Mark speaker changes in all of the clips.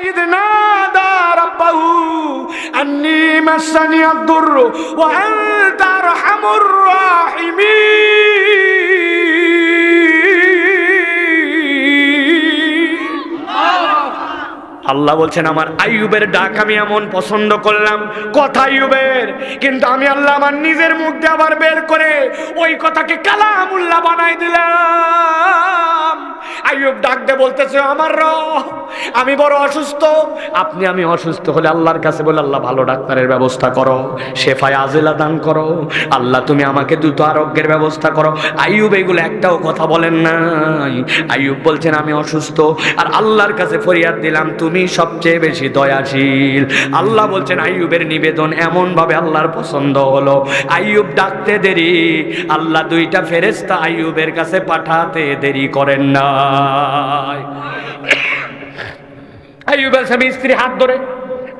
Speaker 1: إذ نادى ربه أني مسني الضر وأنت أرحم الراحمين আল্লাহ বলছেন আমার আইয়ুবের ডাক আমি এমন পছন্দ করলাম কথা আইয়ুবের কিন্তু আমি আল্লাহ আমার নিজের মুখ দিয়ে আবার বের করে ওই কথাকে কালামুল্লাহ বানাই দিলাম আইয়ুব ডাক দিয়ে বলতেছে, আমার রব, আমি বড় অসুস্থ। আপনি আমি অসুস্থ হলে আল্লাহর কাছে বলে, আল্লাহ, ভালো ডাক্তারের ব্যবস্থা করো, শেফায় আজেলা দান করো। আল্লাহ, তুমি আমাকে দ্রুত আরোগ্যের ব্যবস্থা করো। আইয়ুব এগুলো একটাও কথা বলেন নাই। আইয়ুব বলছেন, আমি অসুস্থ। আর আল্লাহর কাছে ফরিয়াদ দিলাম, তুমি সবচেয়ে বেশি দয়াশীল। আল্লাহ বলছেন, আইয়ুবের নিবেদন এমনভাবে আল্লাহর পছন্দ হলো। আইয়ুব ডাকতে দেরি। আল্লাহ দুইটা ফেরেস্তা আইয়ুবের কাছে পাঠাতে দেরি করেন নাই আইয়ুব আল স্বামী স্ত্রী হাত ধরে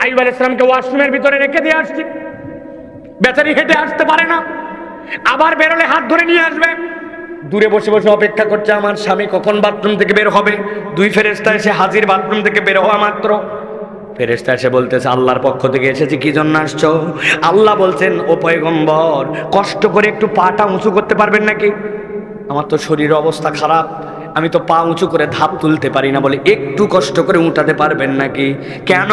Speaker 1: আইয়ুব আল ইসলামকে ওয়াশরুমের ভিতরে রেখে দিয়ে আসছে। বেচারি হেঁটে আসতে পারে না। আবার বেরোলে হাত ধরে নিয়ে আসবে। দূরে বসে বসে অপেক্ষা করছে, আমার স্বামী কখন বাথরুম থেকে বের হবে? দুই ফেরেস্তা এসে হাজির বাথরুম থেকে বের হওয়া মাত্র। ফেরেস্তা এসে বলতেছে, আল্লাহর পক্ষ থেকে এসেছি, কি জন্য আসছো? আল্লাহ বলছেন, ও পয়গম্বর, কষ্ট করে একটু পাটা উঁচু করতে পারবেন নাকি? আমার তো শরীর অবস্থা খারাপ। আমি তো পা উঁচু করে ধাপ তুলতে পারি না, বলে একটু কষ্ট করে উঠাতে পারবেন নাকি? কেন?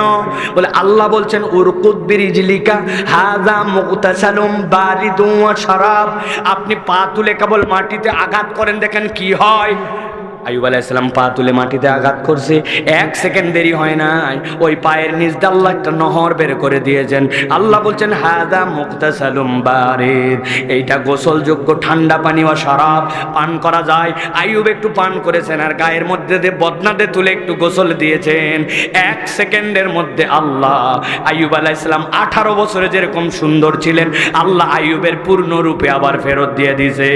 Speaker 1: বলে আল্লাহ বলছেন উরকুদ্বির ইজলিকা হাজা মুক্তাসালুম বারিদুম ওয়া শারাব। আপনি পা তুলে কেবল মাটিতে আঘাত করেন, দেখেন কি হয়। আইব আলাইসালাম পা তুলে মাটিতে আঘাত করছে। এক সেকেন্ড দেরি হয় নাই। ওই পায়ের নিচ আল্লাহ একটা নহর বের করে দিয়েছেন। আল্লাহ বলছেন হাদা মুক্তা সালুম বারিদ। এইটা গোসলযোগ্য ঠান্ডা পানি বা শরাব। পান করা যায়। আইয়ুব একটু পান করেছেন আর গায়ের মধ্যে দিয়ে বদনাতে তুলে একটু গোসল দিয়েছেন। এক সেকেন্ডের মধ্যে আল্লাহ আইয়ুব আলাইসালাম আঠারো বছরে যেরকম সুন্দর ছিলেন, আল্লাহ আইয়ুবের পূর্ণরূপে আবার ফেরত দিয়ে দিছে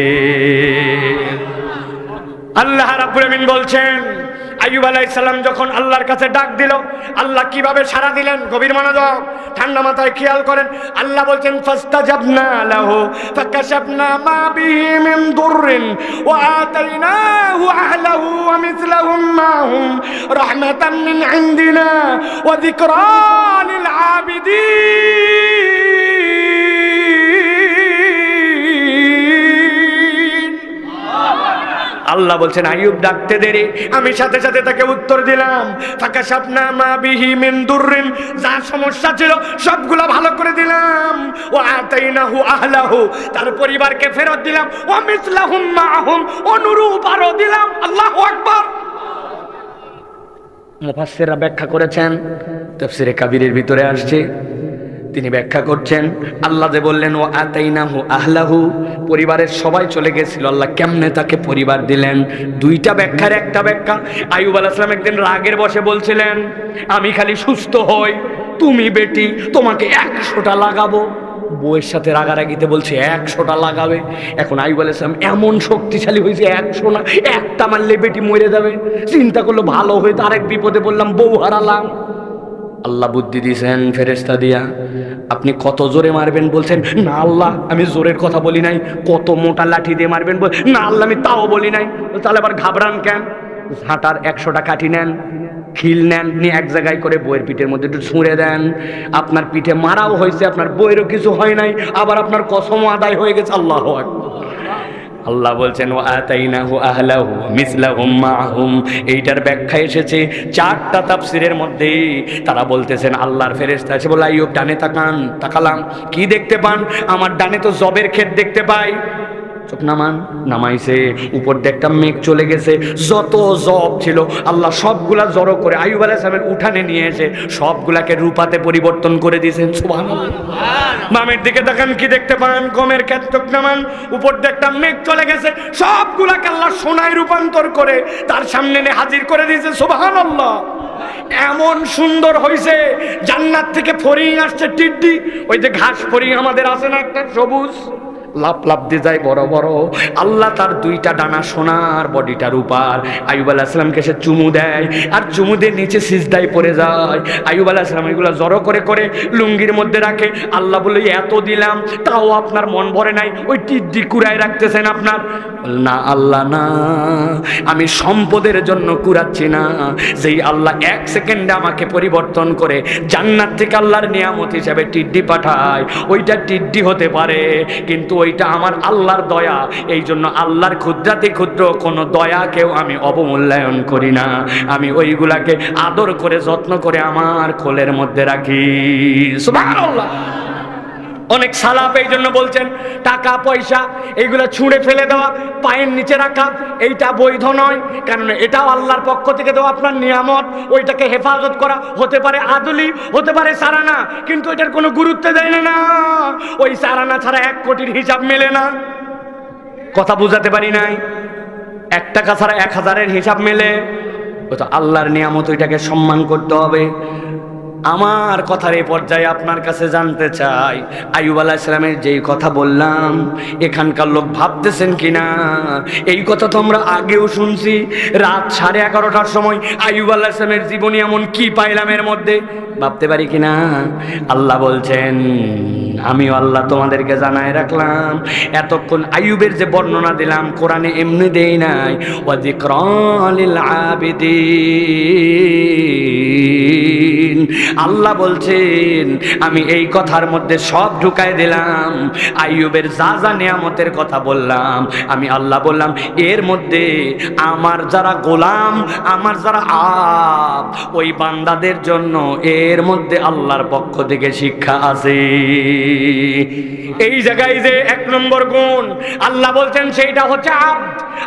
Speaker 1: আল্লাহ রাব্বুল আমিন বলছেন, আইয়ুব আলাইহিস সালাম যখন আল্লাহর কাছে ডাক দিল, আল্লাহ কীভাবে সাড়া দিলেন? গভীর মনোযোগ, ঠান্ডা মাথায় খেয়াল করেন। আল্লাহ বলছেন, ফাস্তাজাবনা লাহু ফাকাশাফনা মা বিহি মিন দুররিন, ওয়া আতাইনাহু আহলাহু ওয়া মিসলাহুম মাহুম রাহমাতাম মিন ইনদিনা, ওয়া যিকরা লিল আবিদিন। আল্লাহ বলছেন, আইয়ুব, ডাকতে দেরি। আমি সাথে সাথে তাকে উত্তর দিলাম ফাঁকা সাপনা মা বিহি মিন যা সমস্যা ছিল, সবগুলা ভালো করে দিলাম। ও আতাইনাহু আহলাহু। তার পরিবারকে ফেরত দিলাম। ও মিসলাহুম মাহুম। অনুরূপ আরও দিলাম। আল্লাহু আকবার। মুফাসসিররা ব্যাখ্যা করেছেন, তাফসিরে কাবিরের ভিতরে আসছে। তিনি ব্যাখ্যা করছেন, আল্লাহ যে বললেন ও আতাইনাহু আহলাহু পরিবারের সবাই চলে গেছিল। আল্লাহ কেমনে তাকে পরিবার দিলেন? দুইটা ব্যাখ্যার একটা ব্যাখ্যা। আইয়ুব আলাইহিস সালাম একদিন রাগের বসে বলছিলেন, আমি খালি সুস্থ হই, তুমি বেটি, তোমাকে একশোটা লাগাবো। বউয়ের সাথে রাগারাগিতে বলছে, একশোটা লাগাবে। এখন আইব আলাইসলাম এমন শক্তিশালী হয়েছে, একশো না, একটা মারলে বেটি মরে যাবে। চিন্তা করল, ভালো হয়ে তার এক বিপদে বললাম বউ হারালাম। আল্লাহ বুদ্ধি দিয়েছেন ফেরেস্তা দিয়া। আপনি কত জোরে মারবেন বলছেন, না আল্লাহ, আমি জোরের কথা বলি নাই, কত মোটা লাঠি দিয়ে মারবেন বল না আল্লাহ, আমি তাও বলি নাই। তাহলে আবার ঘাবড়ান কেন? ঝাঁটার একশোটা কাঠি নেন, খিল নেন, নিয়ে এক জায়গায় করে বইয়ের পিঠের মধ্যে একটু ছুঁড়ে দেন। আপনার পিঠে মারাও হয়েছে, আপনার বইয়েরও কিছু হয় নাই, আবার আপনার কসমও আদায় হয়ে গেছে, আল্লাহ আকবার। আল্লাহ বলছেন ও আতাইনাহু আহলাহু মিসলাহুম মাহুম। এইটার ব্যাখ্যা এসেছে চারটা তাফসিরের মধ্যে তারা বলতেছেন, আল্লাহর ফেরেশতা আছে। বলে, আইয়ুব ডানে তাকান, তাকালাম। কি দেখতে পান? আমার ডানে তো জবের ক্ষেত দেখতে পাই। নামান, নামাইছে। উপর দিয়ে মেঘ চলে গেছে। যত জব ছিল, আল্লাহ সবগুলা জড়ো করে আইয়ুব আলাইহিস সালামের উঠানে নিয়ে এসে সবগুলাকে রূপাতে পরিবর্তন করে দিয়েছেন। সুবহানাল্লাহ। বামের দিকে দেখেন কি দেখতে পান? গমের ক্ষেত নামান। উপর দিয়ে মেঘ চলে গেছে। সবগুলাকে আল্লাহ সোনায় রূপান্তর করে তার সামনে এনে হাজির করে দিয়েছে। সুবহানাল্লাহ। এমন সুন্দর হয়েছে জান্নাত থেকে ফরিং আসছে টিড্ডি। ওই যে ঘাস ফরিং আমাদের আছে না একটা সবুজ? লাভ লাভ দিয়ে যায়, বড় বড়। আল্লাহ তার দুইটা ডানা সোনার বডিটার উপর। আইব আলাহিসামকে সে চুমু দেয় আর চুমু দিয়ে নিচে সিজদায় পড়ে যায়। আইব আলাহিসাম এগুলো জড়ো করে করে লুঙ্গির মধ্যে রাখে। আল্লাহ বলে, এত দিলাম, তাও আপনার মন ভরে নাই। ওই টিড্ডি কুড়ায় রাখতেছেন আপনার। না, আল্লাহ, না। আমি সম্পদের জন্য কুড়াচ্ছি না। যেই আল্লাহ এক সেকেন্ডে আমাকে পরিবর্তন করে, জান্নাত থেকে আল্লাহর নিয়ামত হিসাবে টিড্ডি পাঠায়। ওইটা টিড্ডি হতে পারে, কিন্তু ওইটা আমার আল্লাহর দয়া। এই জন্য আল্লাহর ক্ষুদ্রাতি ক্ষুদ্র, কোনো দয়াকেও আমি অবমূল্যায়ন করি না। আমি ওইগুলাকে আদর করে, যত্ন করে আমার খোলের মধ্যে রাখি। সুবহানাল্লাহ। অনেক সালাপ এই জন্য বলছেন, টাকা, পয়সা এইগুলো ছুঁড়ে ফেলে দেওয়া, পায়ের নিচে রাখা, এইটা বৈধ নয়। কারণ এটাও আল্লাহর পক্ষ থেকে দেওয়া আপনার নিয়ামত। ওইটাকে হেফাজত করা হতে পারে আদলি, হতে পারে সারানা, কিন্তু এটার কোনো গুরুত্ব দেয় না ওই সারানা ছাড়া এক কোটির হিসাব মেলে না। কথা বুঝাতে পারি নাই। এক টাকা ছাড়া এক হাজারের হিসাব মেলে। আল্লাহর নিয়ামত ওইটাকে সম্মান করতে হবে। আমার কথার এই পর্যায়ে আপনার কাছে জানতে চাই। আইব আলাহ ইসলামের যেই কথা বললাম, এখানকার লোক ভাবতেছেন কিনা? এই কথা তো আমরা আগেও শুনছি, রাত সাড়ে এগারোটার সময় আইব আল্লাহ ইসলামের জীবনী এমন কি পাইলাম এর মধ্যে? ভাবতে পারি কিনা? আল্লাহ বলছেন, আমিও আল্লাহ তোমাদেরকে জানায় রাখলাম। এতক্ষণ আইয়ুবের যে বর্ণনা দিলাম, কোরআনে এমনি দেই নাই ওয়াজিক্রালিল আবিদিন। আল্লাহ বলছেন, আমি এই কথার মধ্যে সব ঢুকায় দিলাম। আইয়ুবের যা যা নিয়ামতের কথা বললাম, আমি আল্লাহ বললাম, এর মধ্যে আমার যারা গোলাম, আমার যারা আপ, ওই বান্দাদের জন্য এর মধ্যে আল্লাহর পক্ষ থেকে শিক্ষা আছে। এই জায়গায় যে এক নম্বর গুণ, আল্লাহ বলছেন সেইটা হচ্ছে আব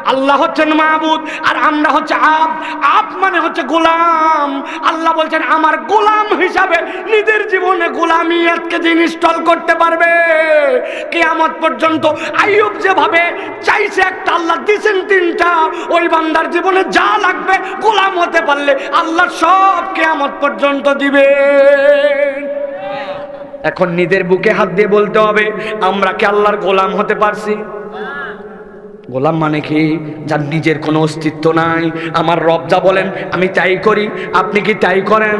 Speaker 1: আল্লাহ হচ্ছেন মাহবুদ আর আমরা হচ্ছে আব আপ মানে হচ্ছে গোলাম। আল্লাহ বলছেন, আমার গোলাম হিসাবে নিজের জীবনে গোলামি আজকে দিন ইনস্টল করতে পারবে। কেয়ামত পর্যন্ত আইয়ুব যেভাবে চাইছে একটা আল্লাহ দিছেন তিনটা, ওই বান্দার জীবনে যা লাগবে গোলাম হতে পারলে আল্লাহ সব কেয়ামত পর্যন্ত দিবে এখন নিজের বুকে হাত দিয়ে বলতে হবে, আমরা কি আল্লাহর গোলাম হতে পারছি? গোলাম মানে কি? যার নিজের কোনো অস্তিত্ব নাই। আমার রব যা বলেন, আমি তাই করি, আপনি কি তাই করেন?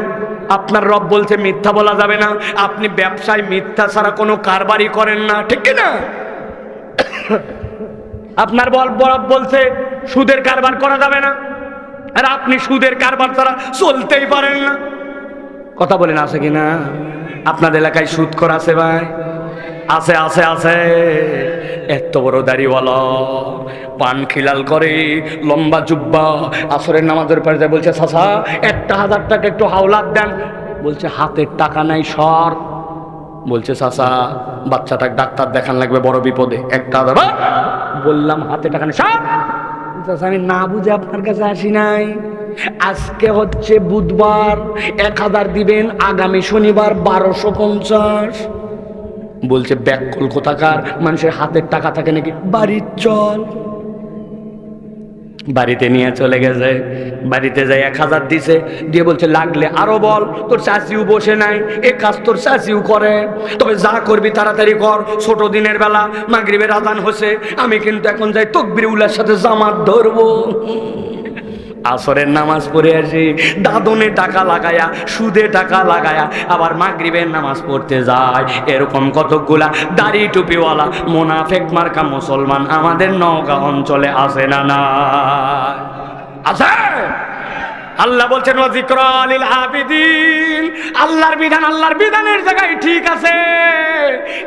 Speaker 1: আপনার রব বলছে, মিথ্যা বলা যাবে না। আপনি ব্যবসায় মিথ্যা ছাড়া কোনো কারবারই করেন না, ঠিক না? আপনার বরফ বলছে, সুদের কারবার করা যাবে না। আর আপনি সুদের কারবার ছাড়া চলতেই পারেন না। কথা বলেন, আছে কিনা আপনার এলাকায় সুদ করা আছে ভাই। আছে আছে আছে। এত বড় দাড়িওয়ালা। পান খিলাল করে লম্বা জুব্বা আসরের নামাজের পরে যায় বলছে সাসা একটা হাজার টাকা একটু হাওলাত দেন। বলছে হাতের টাকা নাই সর। বলছে সাসা বাচ্চাটাকে ডাক্তার দেখান লাগবে বড় বিপদে। একটা হাজার বললাম হাতে টাকা নেই সর। চাচা, আমি না বুঝে আপনার কাছে আসি নাই। আজকে হচ্ছে বুধবার এক হাজার দিবেন আগামী শনিবার বারোশো পঞ্চাশ। বলছে ব্যাকল কোথাকার মানুষের হাতের টাকা থাকে নাকি? বাড়ির চল। বাড়িতে নিয়ে চলে গেছে। বাড়িতে যাই এক হাজার দিছে। দিয়ে বলছে, লাগলে আরও বল, তোর চাষিও বসে নাই, এ কাজ তোর চাষিও করে। তবে যা করবি তাড়াতাড়ি কর, ছোট দিনের বেলা মাগরিবের আদান হচ্ছে আমি কিন্তু এখন যাই তকবির উল্লার সাথে জামাত ধরবো। আসরের নামাজ পড়ে আসি, দাদনে টাকা লাগায়া, সুদে টাকা লাগায়া, আবার মাগরিবের নামাজ পড়তে যায় এরকম কতকগুলা দাড়ি টুপিওয়ালা মোনাফেক মার্কা মুসলমান আমাদের নওগাঁ অঞ্চলে আসে না না। আছে আল্লাহ বলছেন ওয়াজিক্রালিল আবিদিন। আল্লাহর বিধান, আল্লাহর বিধানের জায়গায় ঠিক আছে।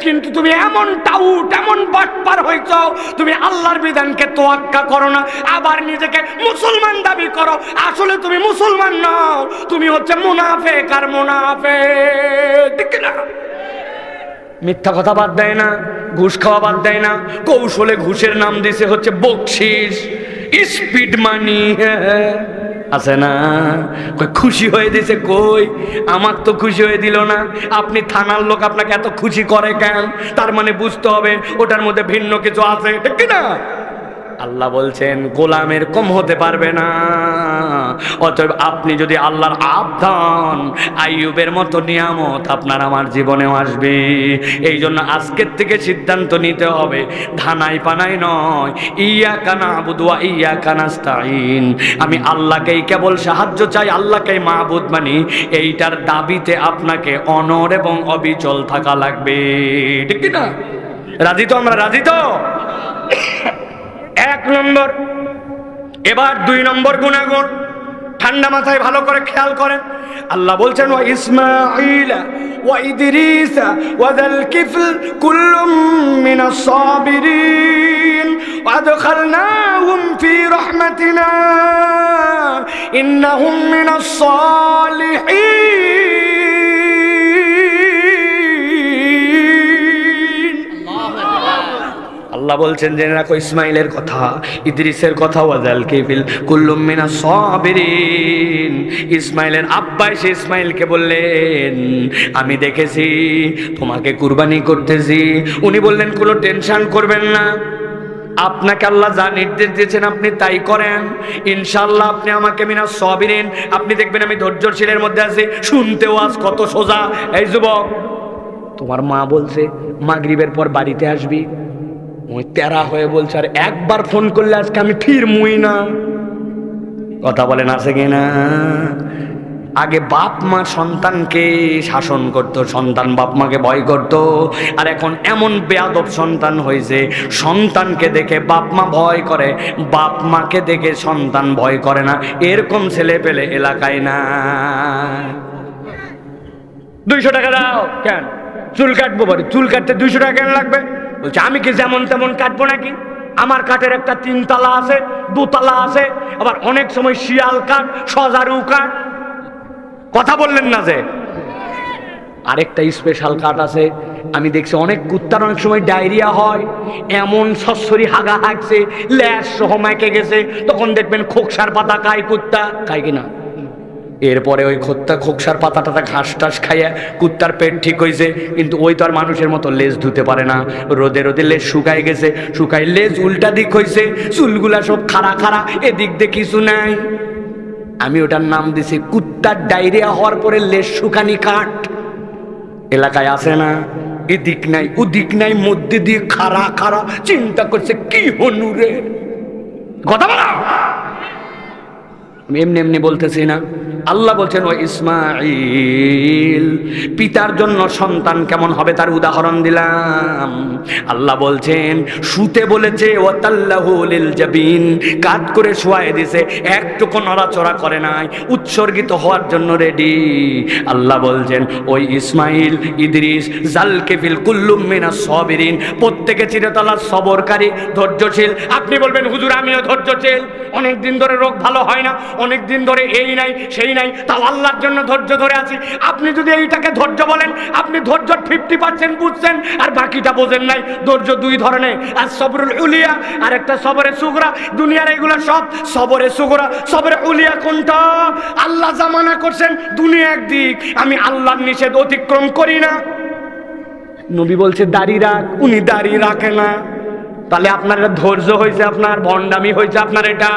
Speaker 1: কিন্তু তুমি এমন টাউট এমন বাটপার হইছ তুমি আল্লাহর বিধানকে তোয়াক্কা করো না, আবার নিজেকে মুসলমান দাবি করো। আসলে তুমি মুসলমান নও, তুমি হচ্ছে মুনাফেক আর মুনাফেক। ঠিক না মিথ্যা কথা বাদ দেয় না, ঘুষ খাওয়া বাদ দেয় না, কৌশলে ঘুষের নাম দিছে হচ্ছে বকশিস স্পিড মানি আছে না? খুশি হয়ে দিছে কই? আমার তো খুশি হয়ে দিল না। আপনি থানার লোক আপনাকে এত খুশি করে কেন? তার মানে বুঝতে হবে ওটার মধ্যে ভিন্ন কিছু আছে, ঠিক না আল্লাহ বলছেন, গোলামের কম হতে পারবে না। অতএব আপনি যদি আল্লাহর আবদান, আইয়ুবের মতো নিয়ামত আপনার আমার জীবনেও আসবে। এই জন্য আজকের থেকে সিদ্ধান্ত নিতে হবে ধানাই পানাই নয় ইয়া কানা আবুদুয়া ইয়া কানাস্তাইন আমি আল্লাহকেই কেবল সাহায্য চাই, আল্লাহকেই মাহবুদ মানি। এইটার দাবিতে আপনাকে অনর এবং অবিচল থাকা লাগবে। ঠিক কি না রাজি তো আমরা? রাজি তো? এক নম্বর, এবার দুই নম্বর গুণাগুণ। ঠান্ডা মাথায় ভালো করে খেয়াল করেন। আল্লাহ বলছেন, ওয়া ইসমাঈল ওয়া ইদরিস ওয়া যাল কিফল কুল্লুম মিনাস সাবিরিন। ওয়া আদখালনাহুম ফি রাহমাতিনা। ইন্নাহুম মিনাস সালিহিন। আল্লাহ বলছেন যে রাখো, ইসমাইলের কথা, ইদ্রিসের কথা, ওয়াজাল কেবিল কুল্লুম মিনা সাবিরিন। ইসমাইলের আব্বা এসে ইসমাইলকে বললেন, আমি দেখেছি, তোমাকে কুরবানি করতেছি। উনি বললেন, কোনো টেনশন করবেন না। আপনাকে আল্লাহ যা নির্দেশ দিয়েছেন আপনি তাই করেন। ইনশাল্লাহ আপনি আমাকে মিনা সবিরেন, আপনি দেখবেন আমি ধৈর্যশীলের মধ্যে আছি। শুনতেও আজ কত সোজা। এই যুবক, তোমার মা বলছে, মাগরিবের পর বাড়িতে আসবি। ওই তেরা হয়ে বলছে, আর একবার ফোন করলে আজকে আমি ফির মুই না। কথা বলেন কি না আগে বাপ মা সন্তানকে শাসন করত, সন্তান বাপ মাকে ভয় করত। আর এখন এমন বেয়াদব সন্তান হয়েছে, সন্তানকে দেখে বাপ মা ভয় করে, বাপ মাকে দেখে সন্তান ভয় করে না। এরকম ছেলে পেলে এলাকায় না। দুইশো টাকা দাও, কেন? চুল কাটবো বলে, চুল কাটতে দুইশো টাকা কেন লাগবে? বলছে, আমি কি যেমন তেমন কাটবো নাকি? আমার কাঠের একটা তিনতলা আছে, দুতলা আছে, আবার অনেক সময় শিয়াল কাঠ, সজারু কাঠ। কথা বললেন না যে? আরেকটা স্পেশাল কাঠ আছে, আমি দেখছি অনেক কুত্তার অনেক সময় ডায়রিয়া হয়, এমন সস্যরি হাগা হাঁকছে ল্যাস সহ মেকে গেছে, তখন দেখবেন খোকসার পাতা খায় কুত্তা। খায় কিনা এরপরে ওই খোত্তা খোকসার পাতা টাতা ঘাস টাস খাইয়া কুত্তার পেট ঠিক হয়েছে কিন্তু ওই তো আর মানুষের মতো লেজ ধুতে পারে না। রোদে রোদে লেজ শুকাই গেছে শুকাই লেজ উল্টা দিক হয়েছে চুলগুলা সব খাড়া খাড়া, এদিক দিয়ে কিছু নাই। আমি ওটার নাম দিছি কুত্তার ডায়রিয়া হওয়ার পরে লেজ শুকানি কাঠ। এলাকায় আসে না? এদিক নাই, ওদিক নাই, মধ্যে দিয়ে খাড়া খাড়া, চিন্তা করছে কি হনুরে কথা বলা! আমি এমনি এমনি বলতেছি না। আল্লাহ বলছেন, ও ইসমাইল পিতার জন্য সন্তান কেমন হবে তার উদাহরণ দিলাম। আল্লাহ বলছেন, শুতে বলেছে ও তাল্লাহুল জাবিন, কাত করে শোয়াই দিছে, একটুকু নড়াচড়া করে নাই, উৎসর্গিত হওয়ার জন্য রেডি আল্লাহ বলছেন ওই ইসমাইল ইদ্রিস, জালকেফিল কুল্লুম মিনা সবিরিন, প্রত্যেকে চিরতলা সবরকারী, ধৈর্যশীল। আপনি বলবেন, হুজুর, আমিও ধৈর্যশীল। অনেক দিন ধরে রোগ ভালো হয় না অনেক দিন ধরে এই নাই, সেই নাই, তাও আল্লাহর জন্য ধৈর্য ধরে আছি। আপনি যদি এইটাকে ধৈর্য বলেন, আপনি ধৈর্য ফিফটি পার্সেন্ট বুঝছেন, আর বাকিটা বোঝেন নাই। ধৈর্য দুই ধরনের, আর সবরুল উলিয়া, আর একটা সবরে সুগরা। দুনিয়ার এগুলো সব সবরে সুগরা। সবরে উলিয়া কোনটা? আল্লাহ জামানা করছেন, দুনিয়া একদিক। আমি আল্লাহর নিষেধ অতিক্রম করি না। নবী বলছে, দাড়ি রাখ। উনি দাড়ি রাখে না। তাহলে আপনার ধৈর্য হয়েছে আপনার ভণ্ডামি হয়েছে আপনার এটা।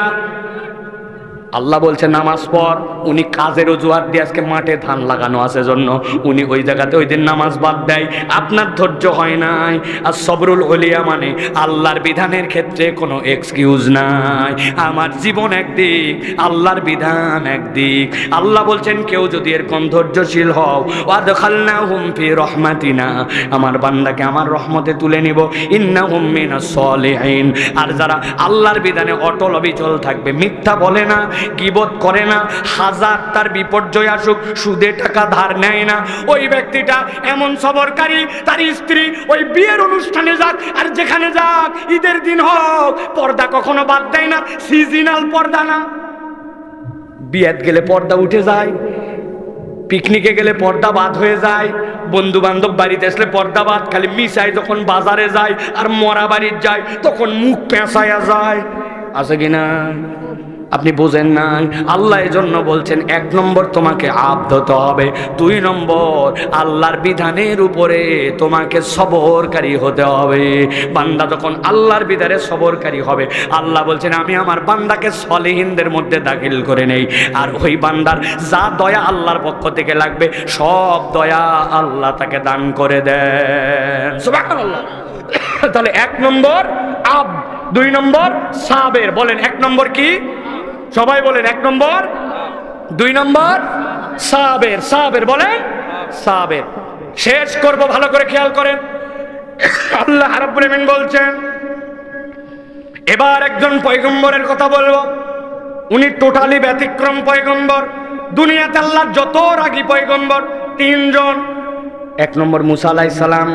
Speaker 1: আল্লাহ বলছে, নামাজ পড়। উনি কাজের অজুহাত দিয়ে আজকে মাঠে ধান লাগানো আছে জন্য। উনি ওই জায়গাতে ওই দিন নামাজ বাদ দেয়। আপনার ধৈর্য হয় নাই। আর সবরুল হলিয়া মানে আল্লাহর বিধানের ক্ষেত্রে কোনো এক্সকিউজ নাই। আমার জীবন একদিক, আল্লাহর বিধান একদিক। আল্লাহ বলছেন, কেউ যদি এরকম ধৈর্যশীল হও ওয়াদখালনা হুম ফি রহমাতিনা। আমার বান্দাকে আমার রহমতে তুলে নিব। ইন্না হুম মিনা সলিহিন। আর যারা আল্লাহর বিধানে অটল অবিচল থাকবে, মিথ্যা বলে না। গিবত করে না, হাজার তার বিপর্যয় আসুক, সুদে টাকা ধার নেয় না। ওই ব্যক্তিটা এমন সবরকারী, তার স্ত্রী ওই বিয়ের অনুষ্ঠানে যাক, আর যেখানে যাক, ঈদের দিন হোক, পর্দা কখনো বাদ দেয় না, সিজনাল পর্দা না। বিয়েত গেলে পর্দা উঠে যায়, পিকনিকে গেলে পর্দা বাদ হয়ে যায় বন্ধু বান্ধব বাড়িতে আসলে পর্দা বাদ, খালি মিশাই যখন বাজারে যায় আর মরা বাড়ির যায়, তখন মুখ পেঁচায়া যায়। আছে কিনা আপনি বোঝেন নাই? আল্লাহ এই জন্য বলছেন, এক নম্বর তোমাকে আব্দ হতে হবে, দুই নম্বর আল্লাহর বিধানের উপরে তোমাকে সবরকারী হতে হবে। বান্দা যখন আল্লাহর বিধানে সবরকারী হবে, আল্লাহ বলছেন, আমি আমার বান্দাকে সলিহিনদের মধ্যে দাখিল করে নেই। আর ওই বান্দার যা দয়া আল্লাহর পক্ষ থেকে লাগবে, সব দয়া আল্লাহ তাকে দান করে দেন। তাহলে এক নম্বর আব দুই নম্বর সাবের। বলেন, এক নম্বর কি? সবাই বলেন এক নম্বর, দুই নম্বর, সাবের সাবের বলেন, সাবের। শেষ করব, ভালো করে খেয়াল করেন। আল্লাহ রাব্বুল আমিন বলছেন, এবার একজন পয়গম্বরের কথা বলব। উনি টোটালি ব্যতিক্রম পয়গম্বর। দুনিয়াতে আল্লাহ যত রাগী পয়গম্বর, তিনজন। এক নম্বর মুসা আলাইহিস সালাম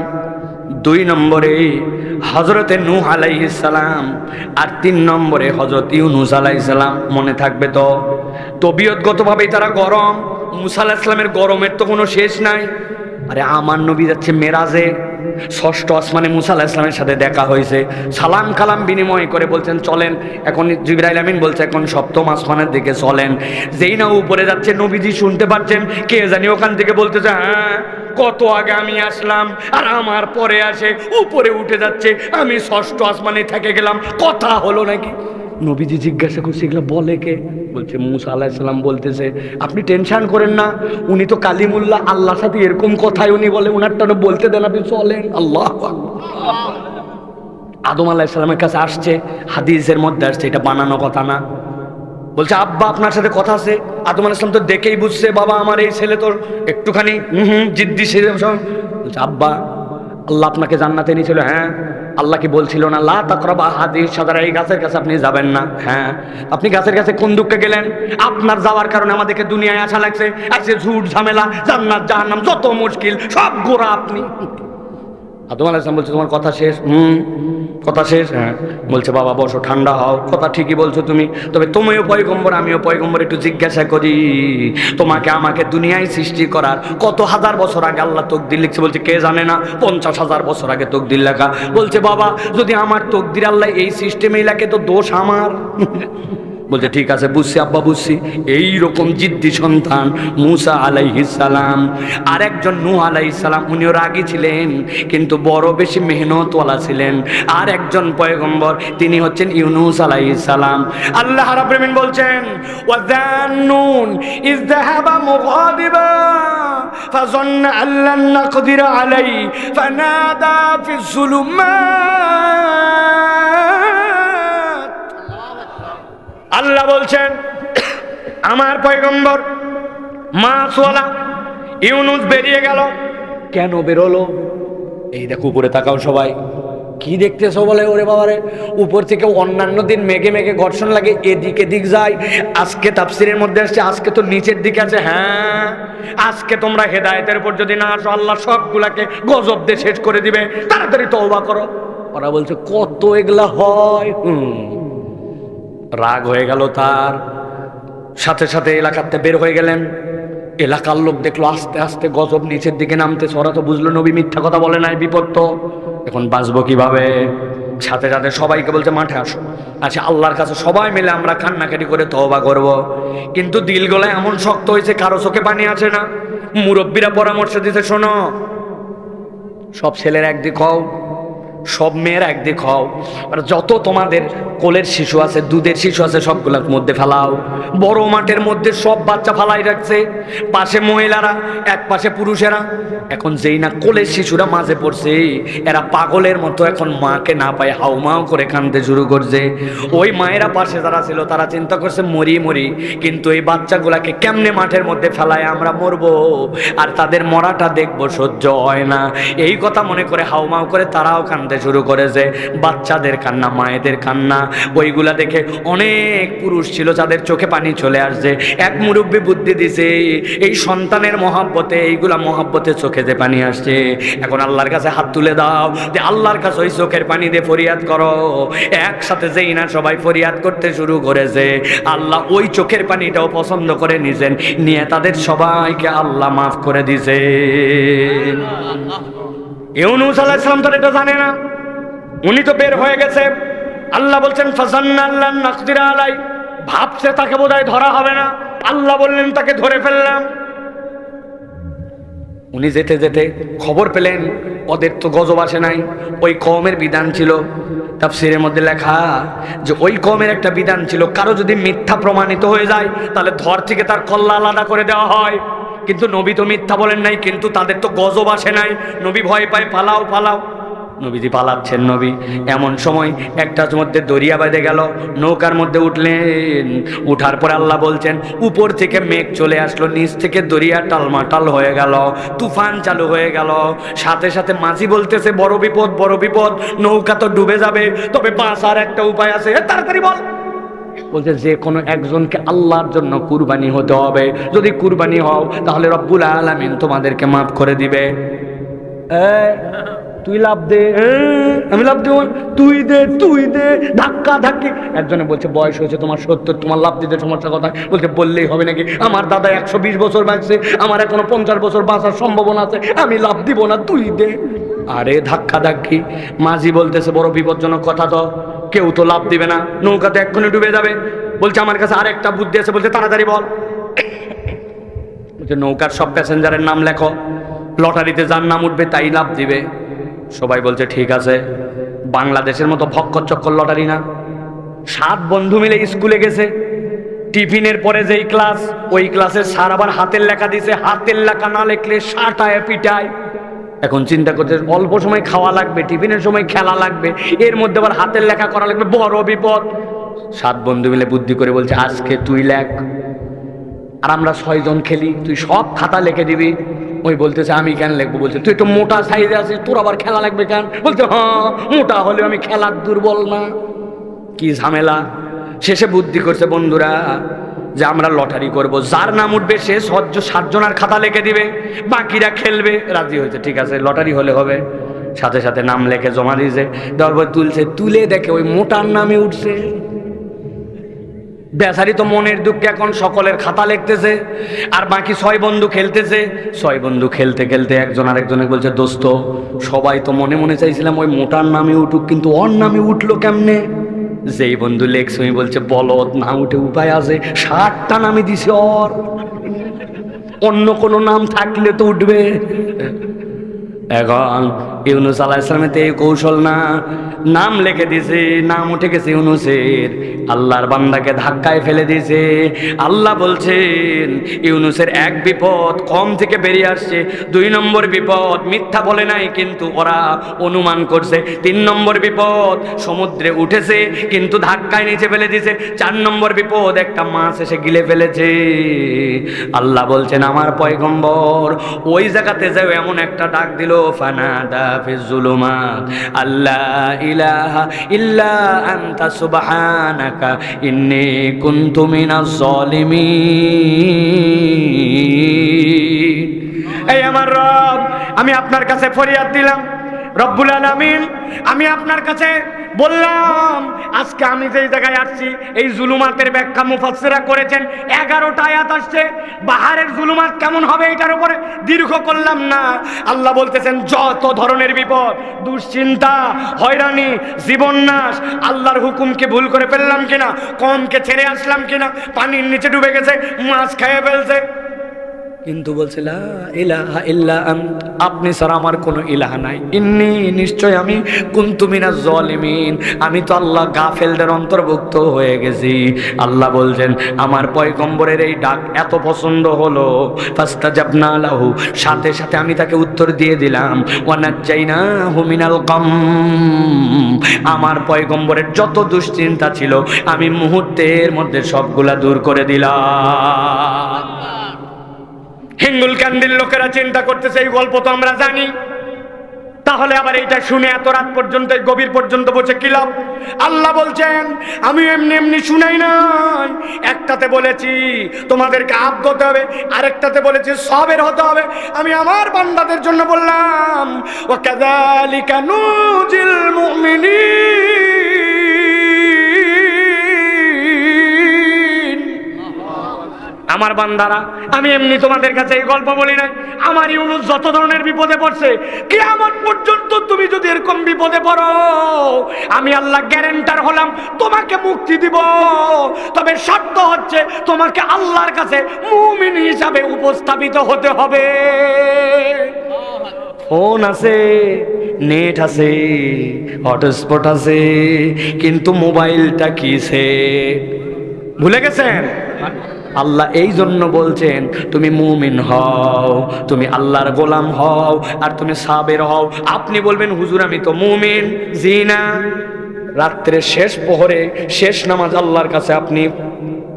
Speaker 1: দুই নম্বরে হজরতে নু আলাইসালাম আর তিন নম্বরে হজরত ইউনুস আলাইসালাম মনে থাকবে তো? তবিয়তগতভাবেই তারা গরম। মুসা আলাহিসামের গরমের তো কোনো শেষ নাই। আরে আমার নবী যাচ্ছে মেরাজে। ষষ্ঠ আসমানে মুসা আলাহ ইসলামের সাথে দেখা হয়েছে। সালাম কালাম বিনিময় করে বলছেন, চলেন। এখন জিবরাইল আমিন বলছে, এখন সপ্তম আসমানের দিকে চলেন। যেই না উপরে যাচ্ছে, নবীজি শুনতে পাচ্ছেন, কে জানি ওখান থেকে বলতেছে হ্যাঁ কত আগে আমি আসলাম আর আমার পরে আসে, উপরে উঠে যাচ্ছে, আমি ষষ্ঠ আসমানে থেকে গেলাম। কথা হলো নাকি? নবীজি জিজ্ঞাসা করছে, এগুলো বলে কে? বলছে, মুসা আল্লাহ সাল্লাম বলতেছে, আপনি টেনশন করেন না, উনি তো কালিমুল্লাহ, আল্লাহর সাথে এরকম কথাই উনি বলে উনারটা না বলতে দেন, আপনি চলেন। আল্লাহ আদম আল্লাহ সাল্লামের কাছে আসছে, হাদিসের মধ্যে আসছে, এটা বানানো কথা না। বলছে, আব্বা, আপনার সাথে কথা আছে, আদম আলাহ ইসলাম তো দেখেই বুঝছে, বাবা, আমার এই ছেলে তোর একটুখানি, হুম হুম, জিদ্দি সে বলছে, আব্বা, আল্লাহ আপনাকে জান্নাতে নিয়েছিল হ্যাঁ আল্লাহ কি বলছিল না, লা তাকরাবা হাদিস সাদারা এই গাছের কাছে আপনি যাবেন না। হ্যাঁ আপনি গাছের কাছে কোন দুঃখে গেলেন? আপনার যাওয়ার কারণে আমাদেরকে দুনিয়ায় আসা লাগছে। আজকে ঝুট ঝামেলা, জান্নাত, জাহান্নাম, যত মুশকিল, সব গোড়া আপনি। আদম আলাইসলাম বলছে, তোমার কথা শেষ, হুম, কথা শেষ? হ্যাঁ। বলছে, বাবা, বসো, ঠান্ডা হও, কথা ঠিকই বলছো তুমি। তবে তুমিও পয়গম্বর, আমিও পয়গম্বর, একটু জিজ্ঞাসা করি। তোমাকে আমাকে দুনিয়ায় সৃষ্টি করার কত হাজার বছর আগে আল্লাহ তকদির লিখছে? বলছে, কে জানে না, পঞ্চাশ হাজার বছর আগে তকদির লেখা। বলছে, বাবা, যদি আমার তকদির আল্লাহ এই সিস্টেমেই লেখে তো দোষ আমার। বলছে ঠিক আছে বুঝছি আব্বা বুঝছি এই রকম জিদ্দি সন্তান মুসা আলাইহিসালাম আর একজন নূহ আলাইহিসালাম উনিও রাগী ছিলেন কিন্তু বড় বেশি মেহনতওয়ালা ছিলেন আর একজন পয়গম্বর তিনি হচ্ছেন ইউনুস আলাইহিসালাম আল্লাহ রাব্বুল আমিন বলছেন ওয়াজান্নুন ইজ যাহাবা মুগাদিবা فظن أن لن نقدر عليه فنادى في الظلمات আল্লাহ বলছেন, আমার পয়গম্বর, মাছওয়ালা ইউনুস বেরিয়ে গেল। কেন বেরোলো? এই দেখো উপরে তাকাও সবাই। কি দেখতেছো বলে ওরে বাবারে? উপর থেকে অন্যান্য দিন মেঘে মেঘে ঘর্ষণ লাগে, এদিক এদিক যায় আজকে তাফসিরের মধ্যে আসছে, আজকে তো নিচের দিকে আছে হ্যাঁ। আজকে তোমরা হেদায়েতের উপর যদি না আসো, আল্লাহ সবগুলাকে গজব দিয়ে শেষ করে দিবে। তাড়াতাড়ি তওবা করো। ওরা বলছে, কত এগুলা হয়? হুম। রাগ হয়ে গেল তার। সাথে সাথে এলাকাতে বের হয়ে গেলেন। এলাকার লোক দেখল আস্তে আস্তে গজব নিচের দিকে নামতেছে। ওরা তো বুঝলো নবী মিথ্যা কথা বলে নাই বিপদ তো এখন বাঁচবো কীভাবে? সাথে সাথে সবাইকে বলছে, মাঠে আসো। আচ্ছা আল্লাহর কাছে সবাই মিলে আমরা কান্নাকাটি করে তওবা করব। কিন্তু দিল গলায় এমন শক্ত হয়েছে, কারও চোখে পানি আছে না। মুরব্বীরা পরামর্শ দিতে শোনো, সব ছেলের একদিক হও। সব মেয়ের একদিক হও। যত তোমাদের কোলের শিশু আছে, দুধের শিশু আছে, সবগুলোর মধ্যে ফেলাও। বড় মাঠের মধ্যে সব বাচ্চা ফালাই রাখছে। পাশে মহিলারা, এক পাশে পুরুষেরা। এখন যেই না কোলের শিশুরা মাঝে পড়ছে, এরা পাগলের মতো এখন মাকে না পায় হাউমাউ করে কানতে শুরু করছে। ওই মায়েরা পাশে যারা ছিল, তারা চিন্তা করছে, মরি মরি। কিন্তু এই বাচ্চাগুলাকে কেমনে মাঠের মধ্যে ফেলায় আমরা মরবো? আর তাদের মরাটা দেখব সহ্য হয় না। এই কথা মনে করে হাউমাউ করে তারাও কানতে শুরু করেছে বাচ্চাদের কান্না, মায়েদের কান্না ওইগুলা দেখে অনেক পুরুষ ছিল যাদের চোখে পানি চলে আসছে। এক মুরব্বী বুদ্ধি দিছে, এই সন্তানের মহাব্বতে, এইগুলা মহাব্বতে চোখে যে পানি আসছে, এখন আল্লাহর কাছে হাত তুলে দাও, যে আল্লাহর কাছে ওই চোখের পানি দিয়ে ফরিয়াদ করো। একসাথে যেই না সবাই ফরিয়াদ করতে শুরু করেছে, আল্লাহ ওই চোখের পানিটাও পছন্দ করে নিছেন, নিয়ে তাদের সবাইকে আল্লাহ মাফ করে দিছে। ইউনুস আলাইহিস সালাম তো এটা জানে না। উনি তো বের হয়ে গেছে। আল্লাহ বলছেন, ফাজান্না আল্লাহ নাকদিরা আলাই। ভাবছে তাকে বোধহয় ধরা হবে না। আল্লাহ বললেন, তাকে ধরে ফেললাম। উনি যেতে যেতে খবর পেলেন, ওদের তো গজব আসে নাই। ওই কমের বিধান ছিল, তাফসিরের মধ্যে লেখা যে ওই কমের একটা বিধান ছিল, কারও যদি মিথ্যা প্রমাণিত হয়ে যায়, তাহলে ধর থেকে তার কল্লা আলাদা করে দেওয়া হয়। কিন্তু নবী তো মিথ্যা বলেন নাই, কিন্তু তাদের তো গজব আসে নাই। নবী ভয় পায়, পালাও পালাও। নবীজি পালাচ্ছেন নবী। এমন সময় একটার মধ্যে দরিয়া বেঁধে গেল, নৌকার মধ্যে উঠলেন। উঠার পর আল্লাহ বলছেন, উপর থেকে মেঘ চলে আসলো, নিচ থেকে দরিয়া টালমাটাল হয়ে গেল, তুফান চালু হয়ে গেল। সাথে সাথে মাঝি বলতেছে, বড় বিপদ বড় বিপদ, নৌকা তো ডুবে যাবে, তবে বাঁচার একটা উপায় আছে। তাড়াতাড়ি বল। বলছে, যে কোনো একজনকে আল্লাহর জন্য কুরবানি হতে হবে। যদি কুরবানি হও, তাহলে রব্বুল আলামিন তোমাদেরকে মাফ করে দিবে। তুই লাভ দে আমি লাভ দেবো। তুই দে তুই দে, ধাক্কা ধাক্কি। একজনে বলছে, বয়স হয়েছে তোমার সত্তর, তোমার লাভ দিতে সমস্যা কথা। বলছে, বললেই হবে নাকি? আমার দাদা একশো বিশ বছর বাঁচছে, আমার এখনও পঞ্চাশ বছর বাঁচার সম্ভাবনা আছে। আমি লাভ দিব না, তুই দে। আরে ধাক্কা ধাক্কি। মাঝি বলতেছে, বড় বিপজ্জনক কথা তো। কেউ তো লাভ দিবে না। নৌকাতে এক্ষুনি ডুবে যাবে। বলছে, আমার কাছে আর একটা বুদ্ধি আছে। বলছে, তাড়াতাড়ি বল। বলছে, নৌকার সব প্যাসেঞ্জারের নাম লেখো। লটারিতে যার নাম উঠবে তাই লাভ দিবে। সবাই বলছে, ঠিক আছে। বাংলাদেশের মতো ভক্কর চক্কর লটারি না। সাত বন্ধু মিলে স্কুলে গেছে। টিফিনের পরে যেই ক্লাস, ওই ক্লাসের স্যার আবার হাতের লেখা দিছে। হাতের লেখা না লেখলে সাটায় পিটায়। এখন চিন্তা করছে অল্প সময় খাওয়া লাগবে, টিফিনের সময় খেলা লাগবে, এর মধ্যে আবার হাতের লেখা করা লাগবে, বড় বিপদ। সাত বন্ধু মিলে বুদ্ধি করে বলছে, আজকে তুই লেখ। আর আমরা ছয়জন খেলি, তুই সব খাতা লিখে দিবি। ওই বলতেছে, আমি কেন লিখব? বলছে, তুই একটু মোটা সাইজে আছিস, তোর আবার খেলা লাগবে কেন? বলছে হ্যাঁ মোটা হলে আমি খেলার দুর্বল না। কি ঝামেলা। শেষে বুদ্ধি করছে, বন্ধুরা যে আমরা লটারি করব। যার নাম উঠবে সে সহ্য সাতজনের খাতা লিখে দিবে, বাকিরা খেলবে। রাজি হয়েছে, ঠিক আছে, লটারি হলে হবে। সাথে সাথে নাম লেখে জমা দিয়েছে। দেওয়ার পর তুলছে, তুলে দেখে ওই মোটার নামে উঠছে। বেচারি তো মনের দুঃখে এখন সকলের খাতা লিখতেছে, আর বাকি ছয় বন্ধু খেলতেছে। ছয় বন্ধু খেলতে খেলতে একজন আরেকজনে বলছে, দোস্ত, সবাই তো মনে মনে চাইছিলাম ওই মোটার নামে উঠুক, কিন্তু ওর নামে উঠল কেমনে? যেই বন্ধু লেখছে সুমি বলছে, বলদ না উঠে উপায় আছে, ষাটটা নামে দিছে অর অন্য কোনো নাম থাকলে তো উঠবে। এখন ইউনুস ইসলামের এই কৌশল না। নাম লিখে দিছে, নাম উঠে গেছে ইউনুসের। আল্লাহর বান্দাকে ধাক্কায় ফেলে দিয়েছে আল্লাহ বলছেন, ইউনুসের এক বিপদ কম থেকে বেরিয়ে আসছে। দুই নম্বর বিপদ মিথ্যা বলে নাই, কিন্তু ওরা অনুমান করছে। তিন নম্বর বিপদ সমুদ্রে উঠেছে, কিন্তু ধাক্কায় নিচে ফেলে দিয়েছে চার নম্বর বিপদ একটা মাছ এসে গিলে ফেলেছে। আল্লাহ বলছেন, আমার পয়গম্বর, ওই জায়গাতে যাও, এমন একটা ডাক দিল ইলাহা ইল্লা এই আমার রব, আমি আপনার কাছে ফরিয়াদ দিলাম। রব্বুল আলামিন, আমি আপনার কাছে বললাম, আজকে আমি যেই জায়গায় আসছি, এই জুলুমাতের ব্যাখ্যা মুফাসসিরা করেছেন, এগারোটা আয়াত আসছে, বাহারের জুলুমাত কেমন হবে এটার উপরে দীর্ঘ করলাম না। আল্লাহ বলতেছেন, যত ধরনের বিপদ, দুশ্চিন্তা, হয়রানি, জীবননাশ, আল্লাহর হুকুমকে ভুল করে ফেললাম কিনা, কমকে ছেড়ে আসলাম কিনা, পানির নিচে ডুবে গেছে, মাছ খেয়ে ফেলছে। কিন্তু বলছে আপনি ছাড়া আমার কোনো ইলাহা নাই। ইন্নি নিশ্চয় আমি কুনতু মিনাজ জালিমিন। আমি তো আল্লাহ গাফেলদের অন্তর্ভুক্ত হয়ে গেছি। আল্লাহ বলছেন, আমার পয়গম্বরের এই ডাক এত পছন্দ হলো। ফাস্তাজাবনা লাহু। সাথে সাথে আমি তাকে উত্তর দিয়ে দিলাম ওয়ানাজ্জাইনাহু মিনাল কম আমার পয়গম্বরের যত দুশ্চিন্তা ছিল, আমি মুহূর্তের মধ্যে সবগুলা দূর করে দিলাম। হিঙ্গুল ক্যান্ডিল লোকেরা চিন্তা করতেছে, এই গল্প তো আমরা জানি। তাহলে আবার এইটা শুনে এত রাত পর্যন্ত গভীর পর্যন্ত বসে কি লাভ? আল্লাহ বলছেন, আমি এমনি এমনি শুনাই নাই। একটাতে বলেছি, তোমাদেরকে আব্দ হতে হবে। আরেকটাতে বলেছি, সবের হতে হবে। আমি আমার বান্দাদের জন্য বললাম ও কাযালিকা নুজিল মুমিনিন। আমার বান্দারা, আমি এমনি তোমাদের কাছে এই গল্প বলি নাই। আমার ইউনুস যত ধরনের বিপদে পড়ছে কি আমার পর্যন্ত তুমি যদি এরকম বিপদে পড়ো, আমি আল্লাহ গ্যারেন্টার হলাম, তোমাকে মুক্তি দিব। তবে শর্ত হচ্ছে, তোমাকে আল্লাহর কাছে মুমিন হিসাবে উপস্থাপিত হতে হবে। ফোন আছে, নেট আছে, হটস্পট আছে, কিন্তু মোবাইলটা কিসে? ভুলে গেছেন? আল্লাহ এই জন্য বলছেন, তুমি মুমিন হও, তুমি আল্লাহর গোলাম হও, আর তুমি সাবের হও। আপনি বলবেন, হুজুর, আমি তো মুমিন, জিনা। রাত্রে শেষ প্রহরে শেষ নামাজ আল্লাহর কাছে আপনি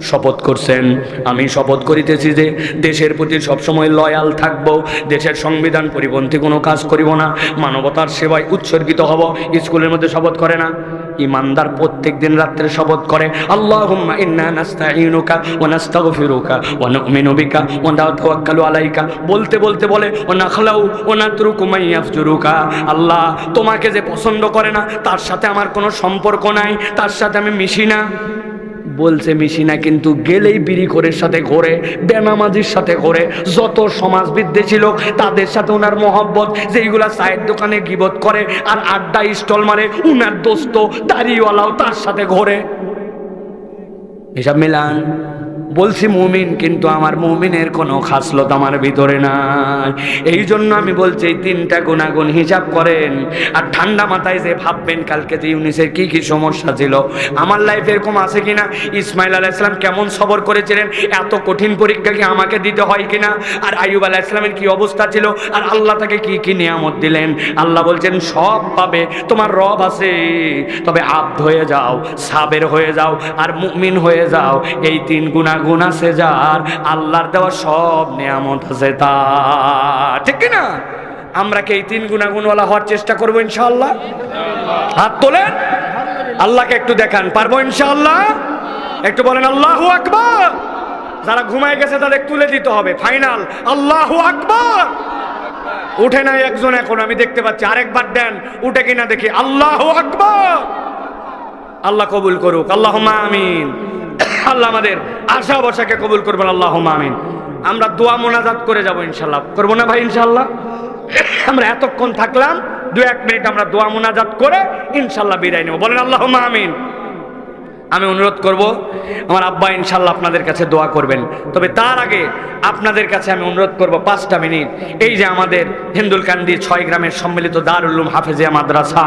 Speaker 1: শপথ করছেন। আমি শপথ করিতেছি যে দেশের প্রতি সবসময় লয়াল থাকব, দেশের সংবিধান পরিপন্থী কোনো কাজ করিব না, মানবতার সেবায় উৎসর্গিত হব, স্কুলের মধ্যে শপথ করে না। ইমানদার প্রত্যেক দিন রাত্রে শপথ করে, আল্লাহুম্মা ইন্না নাস্তাঈনুকা ওয়া নাস্তাগফিরুকা ওয়া নু'মিনু বিকা ওয়া নাতাওয়াক্কালু আলাইকা। বলতে বলতে বলে, ওয়া নাখলাউ ওয়া নাতরুকু মান আল্লাহ তোমাকে যে পছন্দ করে না, তার সাথে আমার কোনো সম্পর্ক নাই, তার সাথে আমি মিশি না। বলছে মিশিনা, কিন্তু গেলেই বিড়ি করের সাথে ঘোরে, বেনামাজির সাথে ঘোরে। যত সমাজ বিদ্বেষী লোক, তাদের সাথে ওনার মহব্বত যেইগুলা চায়ের দোকানে গিবত করে আর আড্ডা স্টল মারে, উনার দোস্ত, দাড়িওয়ালাও তার সাথে ঘোরে। এসব মিলান। বলছি মুমিন, কিন্তু আমার মুমিনের কোনো খাসলত আমার ভিতরে নাই। এই জন্য আমি বলছি, এই তিনটা গুণাগুণ হিসাব করেন। আর ঠান্ডা মাথায় যে ভাববেন, কালকে যে ইউনিসের কি কি সমস্যা ছিল, আমার লাইফ এরকম আছে কিনা? ইসমাইল আলাহ ইসলাম কেমন সবর করেছিলেন? এত কঠিন পরীক্ষা কি আমাকে দিতে হয় কিনা? আর আইয়ুব আলাহ ইসলামের কি অবস্থা ছিল? আর আল্লাহ তাকে কি কি নিয়ামত দিলেন? আল্লাহ বলছেন, সব পাবে, তোমার রব আছে। তবে আব্দ হয়ে যাও, সাবের হয়ে যাও, আর মুমিন হয়ে যাও। এই তিন গুণাগুণ আছে যার আল্লাহর দেওয়া সব নিয়ামত আছে তা। ঠিক কি না আমরা কি এই তিন গুণাগুণওয়ালা হওয়ার চেষ্টা করব ইনশাআল্লাহ? হাত তোলেন। আল্লাহকে একটু দেখান। পারব ইনশাল্লাহ একটু বলেন, আল্লাহ আকবার! যারা ঘুমায় গেছে তাদের তুলে দিতে হবে। ফাইনাল, আল্লাহ আকবার! উঠে নাই একজন এখন, আমি দেখতে পাচ্ছি। আরেকবার দেন, উঠে কিনা দেখি, আল্লাহ আকবার! আল্লাহ কবুল করুক। আল্লাহ আমিন। আল্লাহ আমাদের আশা বসাকে কবুল করবেন আল্লাহ আমিন। আমরা দোয়া মোনাজাত করে যাব ইনশাল্লাহ করব না ভাই ইনশাল্লাহ আমরা এতক্ষণ থাকলাম, দু এক মিনিট আমরা দোয়া মোনাজাত করে ইনশাল্লাহ বিদায় নেব। বলেন আল্লাহ আমিন। আমি অনুরোধ করব, আমার আব্বা ইনশাল্লাহ আপনাদের কাছে দোয়া করবেন। তবে তার আগে আপনাদের কাছে আমি অনুরোধ করব পাঁচটা মিনিট। এই যে আমাদের হিন্দুলকান্দি ছয় গ্রামের সম্মিলিত দারুল্লুম হাফেজিয়া মাদ্রাসা,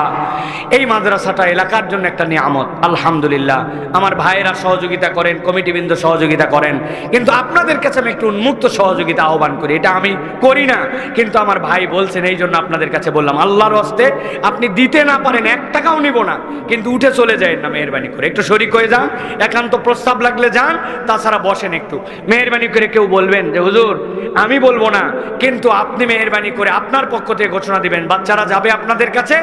Speaker 1: এই মাদ্রাসাটা এলাকার জন্য একটা নিয়ামত, আলহামদুলিল্লাহ। আমার ভাইয়েরা সহযোগিতা করেন, কমিটিবৃন্দ সহযোগিতা করেন। কিন্তু আপনাদের কাছে আমি একটু উন্মুক্ত সহযোগিতা আহ্বান করি, এটা আমি করি না। কিন্তু আমার ভাই বলছেন, এই জন্য আপনাদের কাছে বললাম, আল্লাহর হস্তে আপনি দিতে না পারেন, এক টাকাও নিব না, কিন্তু উঠে চলে যায় না, মেহরবানি করে। একটু শরিক হয়ে যান, একান্ত প্রস্তাব লাগলে যান, তাছাড়া বসেন একটু। মেহরবানি করে কেউ বলবেন যে, হুজুর, আমি বলব না, কিন্তু আপনি মেহরবানি করে আপনার পক্ষ থেকে ঘোষণা দিবেন। বাচ্চারা যাবে আপনাদের কাছে,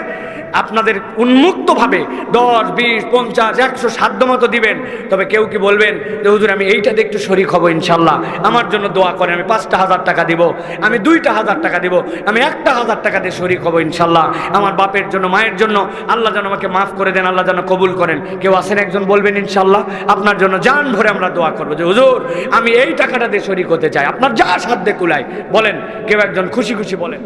Speaker 1: আপনাদের উন্মুক্তভাবে দশ, বিশ, পঞ্চাশ, একশো সাধ্য মতো দিবেন। তবে কেউ কি বলবেন যে, হুজুর, আমি এইটাতে একটু শরিক হব ইনশাল্লাহ। আমার জন্য দোয়া করে আমি পাঁচটা হাজার টাকা দিব, আমি দুইটা হাজার টাকা দিব, আমি একটা হাজার টাকা দিয়ে শরিক হব ইনশাল্লাহ। আমার বাপের জন্য, মায়ের জন্য, আল্লাহ যেন আমাকে মাফ করে দেন, আল্লাহ যেন কবুল করেন। কেউ আসেন একজন বলবেন, ইনশাল্লাহ, আপনার জন্য জান ভরে আমরা দোয়া করব। যে, হুজুর, আমি এই টাকাটা দিয়ে শরিক হতে চাই। আপনার যা সাধ্যে কুলাই বলেন, কেউ একজন খুশি খুশি বলেন।